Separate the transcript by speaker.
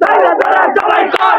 Speaker 1: ধরে জবাই কর